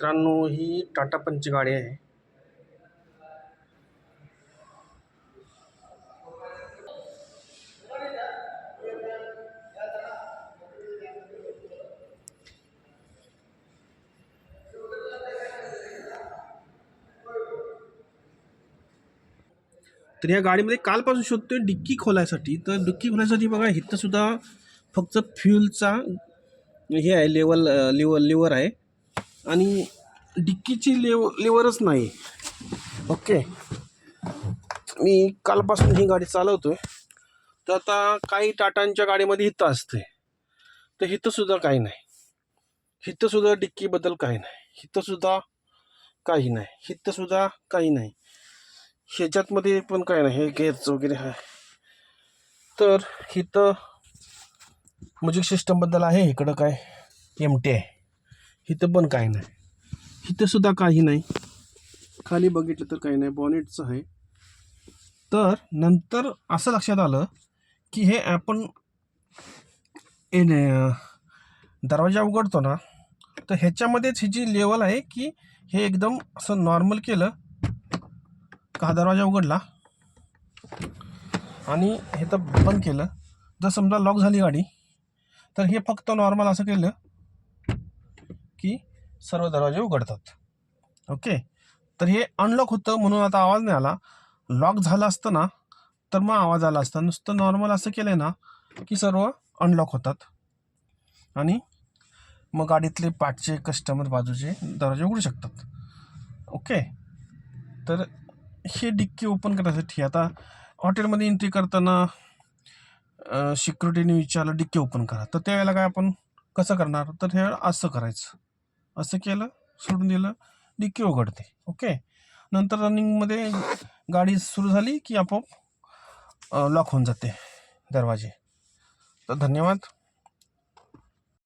मित्रांनो ही टाटा पंची गाडी आहे. तर या गाडीमध्ये कालपासून शोधतोय डिक्की खोलायसाठी. तर डिक्की खोलायसाठी बघा इथं सुद्धा फक्त फ्युलचा हे आहे लेवल लिवर लिवर आहे. आणि डिक्कीची लेव लिवरच नाही. ओके. मी कालपासून ही गाडी चालवतोय. तर आता काही टाटांच्या गाडीमध्ये हितं असते. तर हिथंसुद्धा काही नाही. हिथंसुद्धा डिक्कीबद्दल काही नाही. हिथंसुद्धा काही नाही. हितसुद्धा काही नाही. ह्याच्यातमध्ये पण काही नाही. हे गेअर्स वगैरे आहे. तर इथं म्युझिक सिस्टमबद्दल आहे. इकडं काय एम टी आहे. इथं पण काय नाही. इथं सुद्धा काही नाही. खाली बघितलं तर काही नाही. बॉनेटचं आहे. तर नंतर असं लक्षात आलं की हे आपण ए दरवाजा उघडतो ना तर ह्याच्यामध्येच ही जी लेवल आहे की हे एकदम असं नॉर्मल केलं का हा दरवाजा उघडला? आणि हे तर बंद केलं. जर समजा लॉक झाली गाडी तर हे फक्त नॉर्मल असं केलं. की सर्व दरवाजे उघडतात. ओके तर हे अनलॉक होतं म्हणून आता आवाज नाही आला. लॉक झालं असतं ना तर मग आवाज आला असता. नुसतं नॉर्मल असं केलं ना की सर्व अनलॉक होतात. आणि मग गाडीतले पाठचे कस्टमर बाजूचे दरवाजे उघडू शकतात. ओके तर हे डिक्की ओपन करण्यासाठी आता हॉटेलमध्ये एंट्री करताना सिक्युरिटीने विचारलं डिक्की ओपन करा. तर त्यावेळेला काय आपण कसं करणार? तर हे असं करायचं. असं केलं सोडून दिलं डिक्की उघडते. ओके नंतर रनिंगमध्ये गाडी सुरू झाली की आपोआप लॉक होऊन जाते दरवाजे. तर धन्यवाद.